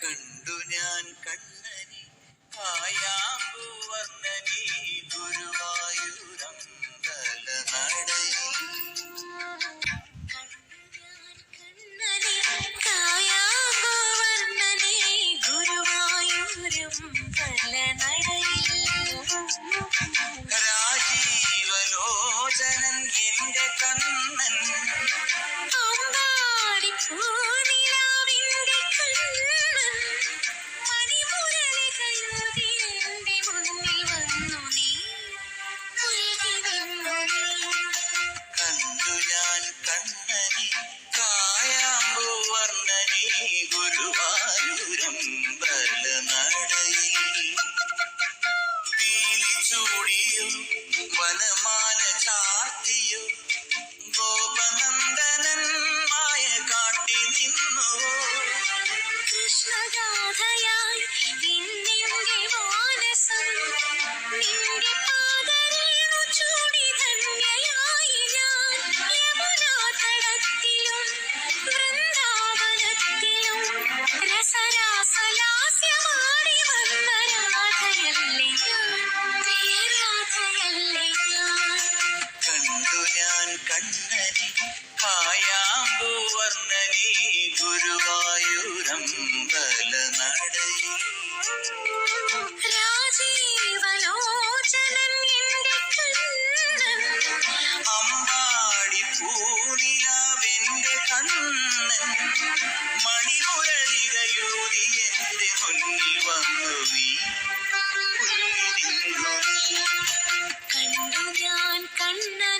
കണ്ടു ഞാൻ കണ്ണനി കായാമ്പൂവർണനെ ഗുരുവായൂരമ്പല നടയിൽ കണ്ണനെ കായാമ്പൂവർണനെ ഗുരുവായൂരും കൃഷ്ണഗാഥയായി പാദരേണു ചൂടി ധന്യയായി ഞാൻ യമുനാതടത്തിലും വൃന്ദാവനത്തിലും രസരാസലാസ്യമാടി വന്ന രാധയല്ലേ ഞാൻ കണ്ടു ഞാൻ കണ്ണനെ കായാമ്പൂവർണനെ ഗുരുവായൂരമ്പല നടയിൽ രാജീവലോചനൻ എന്റെ കണ്ണൻ അമ്പാടി പൂനിലാവെന്റെ കണ്ണൻ മണിമുരളികയൂതി എന്റെ മുന്നിൽ വന്നു നീ കണ്ടു ഞാൻ കണ്ണനെ